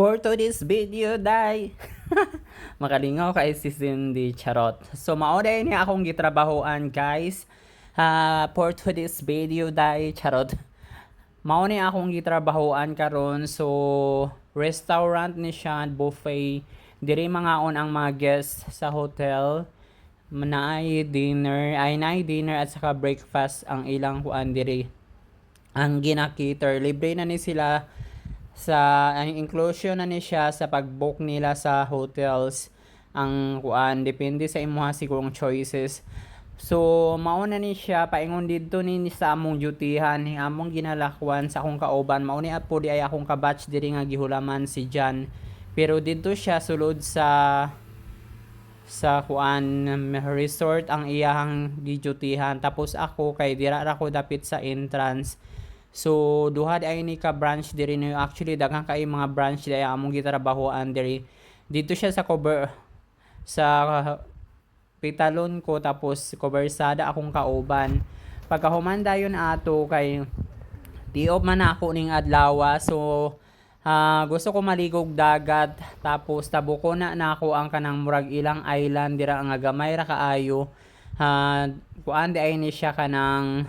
For today's video, day. Makalingaw kay si Cindy Charot. So, maoday niya akong gitrabahoan, guys. Ah, for today's video, day. Charot. Mao ni akong gitrabahoan karon so restaurant ni siya buffet diri mga on ang mga guests sa hotel naay dinner ay naay dinner at saka breakfast ang ilang kuan diri ang ginakater libre na ni sila sa ang inclusion na ni siya sa pag-book nila sa hotels ang kuan depende sa imuha sigurong choices. So mauna ni siya paingon didto ni sa among dutihan ni among ginalakwan sa akong kauban mao ni apo di ay akong kabatch diri nga gihulaman si Jan. Pero didto siya sulod sa sa kuan resort ang iyahang gidutihan tapos ako kay dira ra ko dapit sa entrance So duha di ay ni ka branch diri no actually daghang kay mga branch di ay among gitrabahoan diri. Dito siya sa cover sa pitalon ko tapos coversada akong kauban. Pagkahuman dayon ato kay di off man ako ning adlaw so ah, gusto ko maligog dagat tapos tabuko na nako ang kanang murag ilang island dira nga gamay ra kaayo. Ah, kuan di ay ni siya kanang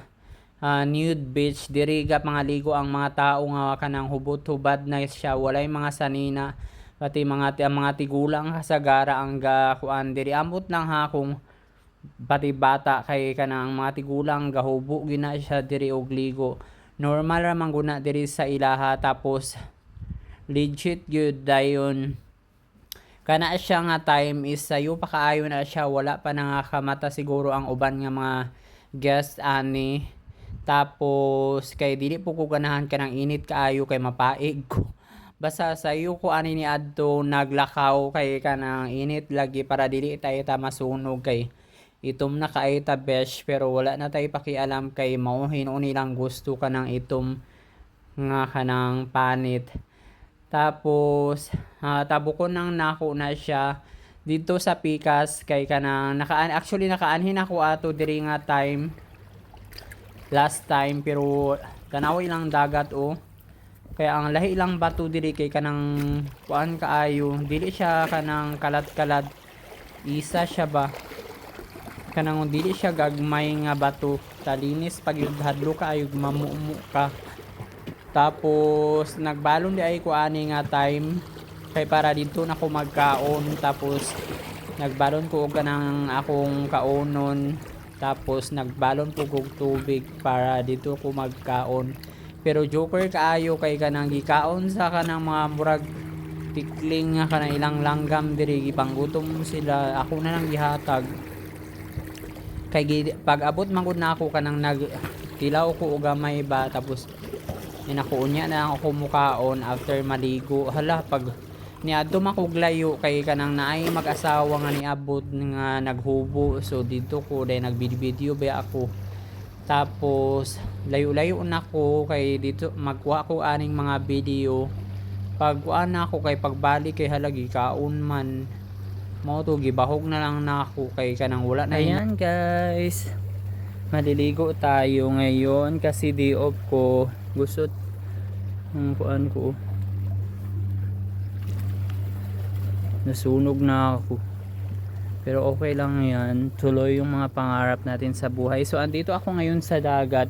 ah, nude beach. Diri ga mga ligo ang mga tao nga kanang hubot-hubad na siya. Walay mga sanina. Pati mga ang mga tigulang kasagara ang ga kuan diri ambot lang ha kung pati bata kay kanang mga tigulang gahubo gina siya diri og ligo. Normal ra man guna diri sa ilaha. Tapos legit gyud dayon. Kana siya nga time is sayo pa kaayo na siya. Wala pa nangakamata siguro ang uban nga mga guest ani tapos kay dili po ko ganahan kanang init kaayo kay mapaig ko. Basta sayo ko ani ni adto naglakaw kay kanang init lagi para dili tayo ta masunog kay. Itom na kay ta besh pero wala na tayo pakialam kay mauhin o nilang gusto kanang itom nga kanang panit. Tapos ah, tabukon nang nako na siya dito sa Pikas kay kanang nakaan actually nakaanhin ako ato diri nga time last time pero tanaw ilang dagat o kaya ang lahi ilang bato diri kay kanang kuan kaayo dili siya kanang kalat-kalat. Isa siya ba? Kanang dili siya gagmay nga bato. Talinis pag hadlo kaayo mamumu ka. Tapos nagbalon di ay kuani nga time. Kay para dito na ko magkaon tapos nagbalon ko og kanang akong kaonon tapos nagbalon po kog tubig para dito ko magkaon. Pero joker kaayo kay kanang gikaon sa kanang mga murag tikling nga kanang ilang langgam diri. Gipanggutom sila. Ako na lang gihatag. Kay pag abot man gud na ako kanang nag tilaw ko og gamay ba tapos inakuunya na ako mukaon after maligo. Hala pag niadto man kog layo kay kanang naay mag-asawa nga niabot nga naghubo so dito ko dahil nagbidyo ba ako tapos layo-layo na ko kay dito magkuha ko aning mga video pagkuha na ako kay pagbalik kay halagi kaon man mo to gibahog na lang na ako kay kanang wala na Ayan guys. Maliligo tayo ngayon kasi day off ko. Gusto ang kuan ko. Nasunog na ako. Pero okay lang yan. Tuloy yung mga pangarap natin sa buhay. So, andito ako ngayon sa dagat.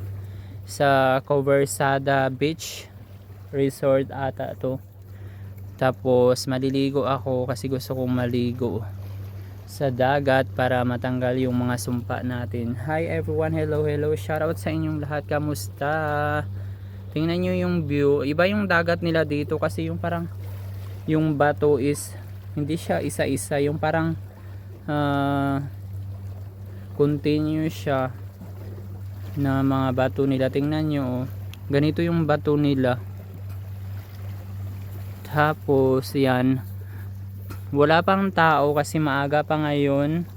Sa Coversada Beach Resort ata to. Tapos, maliligo ako kasi gusto kong maligo sa dagat para matanggal yung mga sumpa natin. Hi everyone, hello, hello. Shoutout sa inyong lahat. Kamusta? Tingnan nyo yung view. Iba yung dagat nila dito kasi yung parang yung bato is hindi siya isa-isa. Yung parang ah, continuous siya na mga bato nila. Tingnan nyo. Oh. Ganito yung bato nila. Tapos yan. Wala pang tao kasi maaga pa ngayon.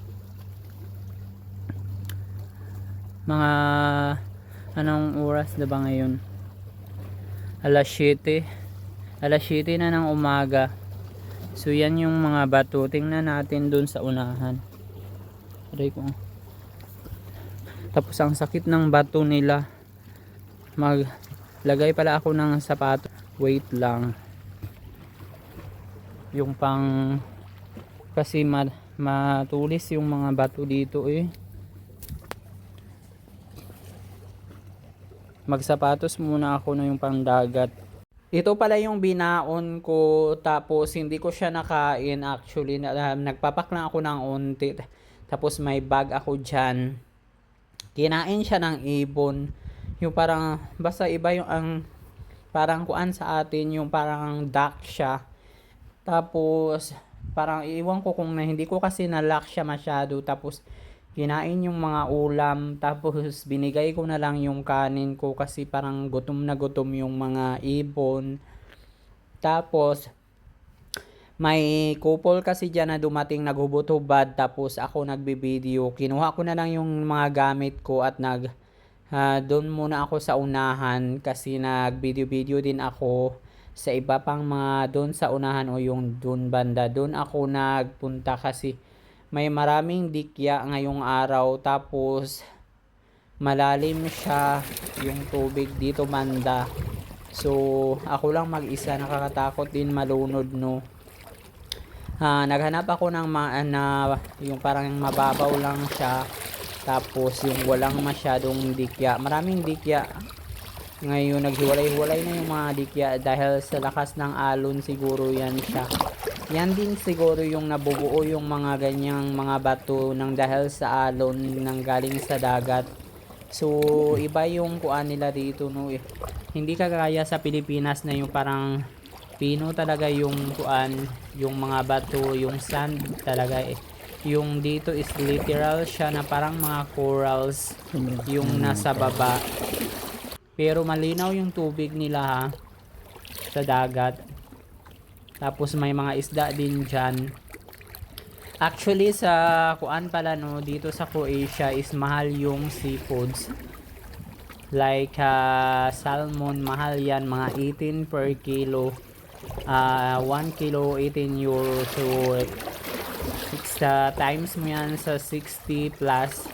Mga anong oras na ba ngayon? Alas 7. Alas 7 na ng umaga. So yan yung mga bato. Tingnan natin dun sa unahan. Aray ko. Tapos ang sakit ng bato nila. Maglagay pala ako ng sapato. Wait lang. yung pang kasi ma, matulis yung mga bato dito eh magsapatos muna ako na yung pangdagat ito pala yung binaon ko tapos hindi ko siya nakain actually. Na, nagpapak lang ako ng unti tapos may bag ako dyan. Kinain siya ng ibon. Yung parang basta iba yung ang parang kuan sa atin yung parang duck siya. Tapos parang iwan ko kung na hindi ko kasi nalock siya masyado. Tapos kinain yung mga ulam tapos binigay ko na lang yung kanin ko kasi parang gutom na gutom yung mga ibon tapos may couple kasi dyan na dumating naghubot-hubad tapos ako nagbibideo. Kinuha ko na lang yung mga gamit ko at nag ah, doon muna ako sa unahan kasi nag-video-video din ako sa iba pang mga doon sa unahan o yung doon banda. Doon ako nagpunta kasi may maraming dikya ngayong araw tapos malalim siya yung tubig dito banda. So, ako lang mag-isa nakakatakot din malunod no. Ah, naghanap ako ng ma- na yung parang mababaw lang siya tapos yung walang masyadong dikya maraming dikya ngayon naghiwalay-hiwalay na yung mga dikya dahil sa lakas ng alon siguro yan siya yan din siguro yung nabubuo yung mga ganyang mga bato ng dahil sa alon ng galing sa dagat. So iba yung kuan nila dito no eh. hindi kagaya sa Pilipinas na yung parang pino talaga yung kuan yung mga bato yung sand talaga eh. Yung dito is literal siya na parang mga corals yung nasa baba. Pero malinaw yung tubig nila ha sa dagat tapos may mga isda din dyan. Actually sa kuan pala no dito sa Croatia is mahal yung seafoods. Like ah, salmon mahal yan mga 18 per kilo. Ah 1 kilo 18 euro. So ah, times mo yan sa 60 plus.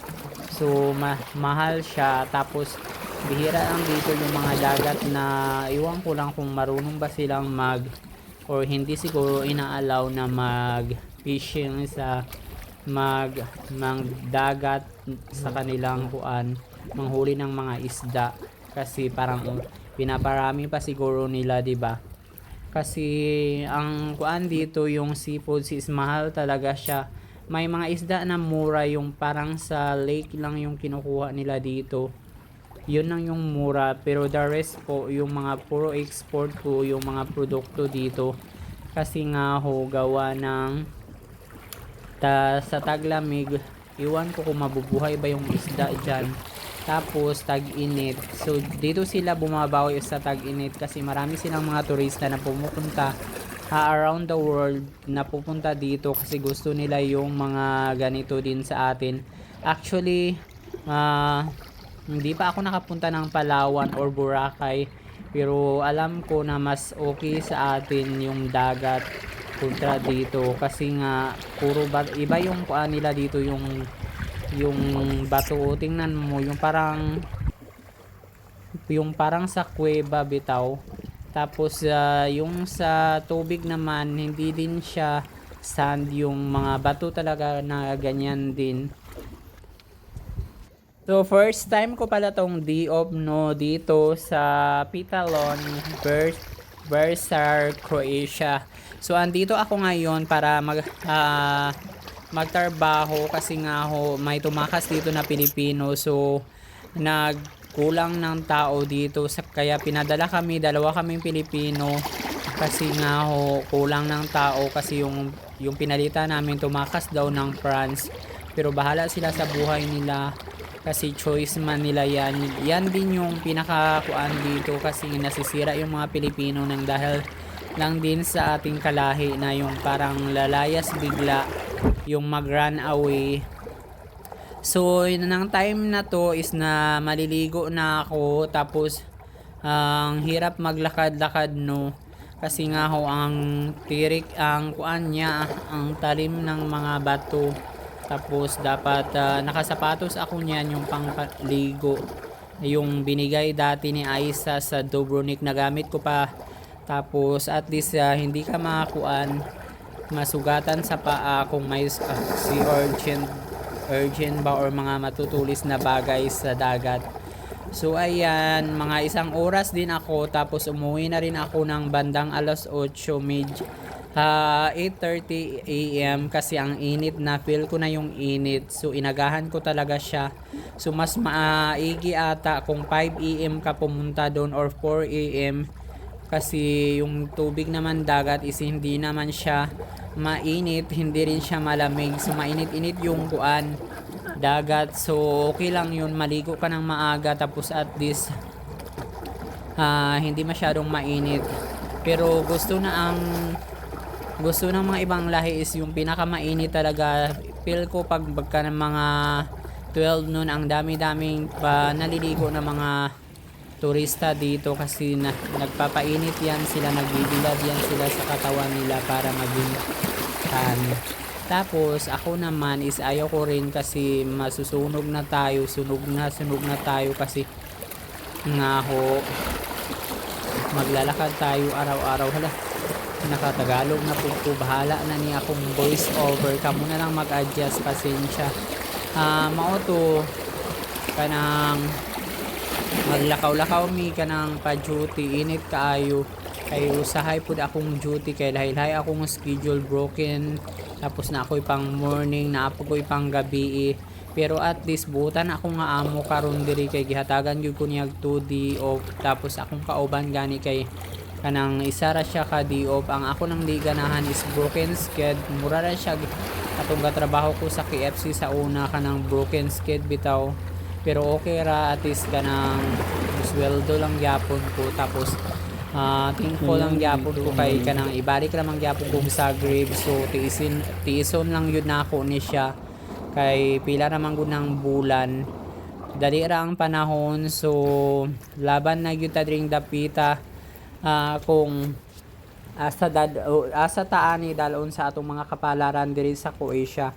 So ma- mahal siya. Tapos bihira lang dito yung mga dagat na iwan ko lang kung marunong ba silang mag or hindi siguro inaalaw na mag fishing sa mag mang dagat sa kanilang kuan manghuli ng mga isda. Kasi parang pinaparami pa siguro nila 'di ba? Kasi ang kuan dito yung seafood is mahal talaga siya. May mga isda na mura yung parang sa lake lang yung kinukuha nila dito yun lang yung mura pero the rest po yung mga puro export po yung mga produkto dito. Kasi nga ho gawa ng ta, sa taglamig iwan ko kung mabubuhay ba yung isda dyan. Tapos tag-init. So dito sila bumabawi sa tag-init kasi marami silang mga turista na pumupunta ah, around the world na pupunta dito kasi gusto nila yung mga ganito din sa atin. Actually ah hindi pa ako nakapunta ng Palawan or Boracay pero alam ko na mas okay sa atin yung dagat kontra dito. Kasi nga puro ba, iba yung kuan nila dito yung yung bato. Tingnan mo yung parang yung parang sa kuweba bitaw. Tapos ah, yung sa tubig naman hindi din siya sand yung mga bato talaga na ganyan din So first time ko pala tong D-Op no dito sa Pitalon, Ber Bersar, Croatia. So andito ako ngayon para mag ah, magtrabaho kasi nga ho may tumakas dito na Pilipino. So nagkulang ng tao dito sa kaya pinadala kami dalawa kaming Pilipino kasi nga ho kulang ng tao kasi yung yung pinalita namin tumakas daw ng France pero bahala sila sa buhay nila kasi choice man nila yan. Yan din yung pinakakuan dito kasi nasisira yung mga Pilipino nang dahil lang din sa ating kalahi na yung parang lalayas bigla yung mag run away. So yun ng time na to is na maliligo na ako. Tapos ang hirap maglakad-lakad no? Kasi nga ho ang tirik ang kuan niya ang talim ng mga bato tapos dapat ah, nakasapatos ako niyan yung pangligo yung binigay dati ni Aisa sa Dobronik na gamit ko pa tapos at least ah, hindi ka makakuan masugatan sa paa kung may uh, si urgent urgent ba or mga matutulis na bagay sa dagat. So ayan, mga isang oras din ako tapos umuwi na rin ako ng bandang alas 8 mid ah, 8.30 a.m. kasi ang init na feel ko na yung init so inagahan ko talaga siya so mas maigi ata kung 5 a.m. ka pumunta doon or 4 a.m. kasi yung tubig naman dagat is hindi naman siya mainit hindi rin siya malamig so mainit-init yung kuan dagat so okay lang yun maligo ka ng maaga tapos at least ah, hindi masyadong mainit pero gusto na ang gusto ng mga ibang lahi is yung pinakamainit talaga. Feel ko pag pagka ng mga 12 noon ang dami-daming pa naliligo na mga turista dito kasi na, nagpapainit yan sila nagbibilad yan sila sa katawan nila para maging tan. Tapos ako naman is ayaw ko rin kasi masusunog na tayo sunog na sunog na tayo kasi nga ho maglalakad tayo araw-araw. Hala nakatagalog na po bahala na ni akong voice over. Kamo na lang mag-adjust pasensya. Ah mao to. Kanang maglakaw-lakaw mi kanang pa duty init kaayo. Kay usahay pud akong duty. Kay lahi-lahi akong schedule broken. Tapos na ako'y pang morning na ako pang gabi. Pero at least butan ako nga amo karon diri. Kay gihatagan gyud ko niyag 2D off. Tapos akong kauban gani kay kanang isa ra siya ka di off ang ako nang di ganahan is broken sked mura ra siya atong trabaho ko sa KFC sa una kanang broken sked bitaw. Pero okay ra at least kanang sweldo lang gyapon ko. Tapos ah thankful lang gyapon ko kay kanang ibalik ra man gyapon ko sa grave. So tiisin tiison lang yun na ako ni siya. Kay pila naman gud ng bulan. Dali ra ang panahon. So laban na gyud ta dring dapita ah, kung asa dad o, asa taani dalon sa atong mga kapalaran diri sa Croatia.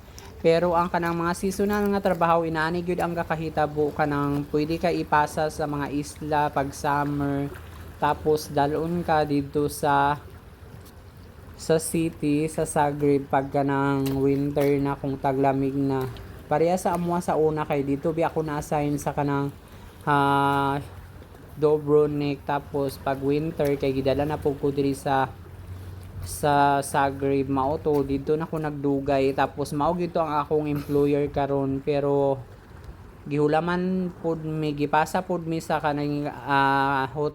Pero ang kanang mga seasonal nga trabaho inaani gyud ang kakahitabo kanang pwede ka ipasa sa mga isla pag summer. Tapos dalon ka dito sa sa city sa Zagreb pag kanang winter na kung taglamig na. Pareha sa amuha sa una kay dito bi ako na-assign sa kanang ah, Dobronik tapos pag winter kay gidala na pug ko diri sa sa Zagreb mao to. Dito na ko nagdugay. Tapos mao gito ang akong employer karon. Pero gihulaman pud mi gipasa pud mi sa kanang ah, hotel